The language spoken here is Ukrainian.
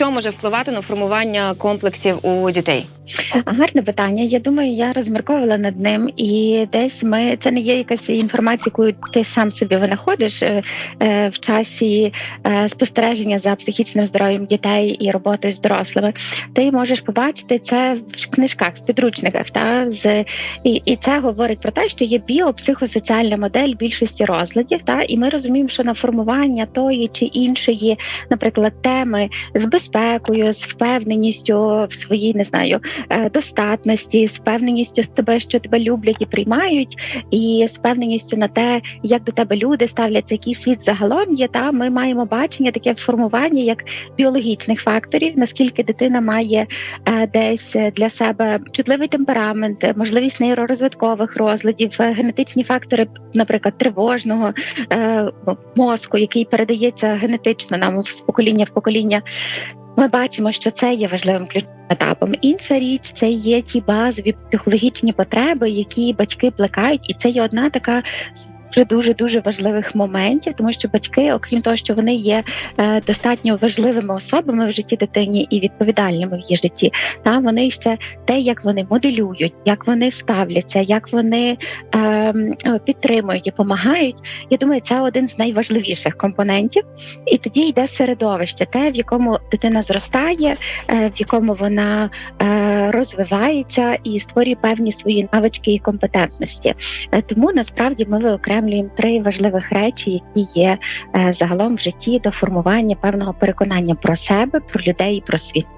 що може впливати на формування комплексів у дітей? Гарне питання. Я думаю, я розмірковувала над ним, і десь ми це не є якась інформація, яку ти сам собі винаходиш е, е, в часі е, спостереження за психічним здоров'ям дітей і роботою з дорослими. Ти можеш побачити це в книжках, в підручниках. Та з і, і це говорить про те, що є біопсихосоціальна модель більшості розладів. Та і ми розуміємо, що на формування тої чи іншої, наприклад, теми з безпекою, з впевненістю в своїй не знаю е, достатності, з впевненістю з тебе, що тебе люблять і приймають, і з впевненістю на те, як до тебе люди ставляться, який світ загалом є. Та ми маємо бачення, таке формування як біологічних факторів, наскільки дитина має е, десь для себе чутливий темперамент, можливість нейророзвиткових розладів, е, генетичні фактори, наприклад, тривожного ну, мозку, який передається генетично нам з покоління в покоління. Ми бачимо, що це є важливим ключовим етапом. Інша річ це є ті базові психологічні потреби, які батьки плекають, і це є одна така. Дуже дуже важливих моментів, тому що батьки, окрім того, що вони є е, достатньо важливими особами в житті дитині і відповідальними в її житті, та вони ще те, як вони моделюють, як вони ставляться, як вони е, підтримують і допомагають. Я думаю, це один з найважливіших компонентів. І тоді йде середовище, те, в якому дитина зростає, е, в якому вона е, розвивається і створює певні свої навички і компетентності. Е, Тому насправді ми виокремлюємо три важливих речі, які є е, загалом в житті до формування певного переконання про себе, про людей і про світ.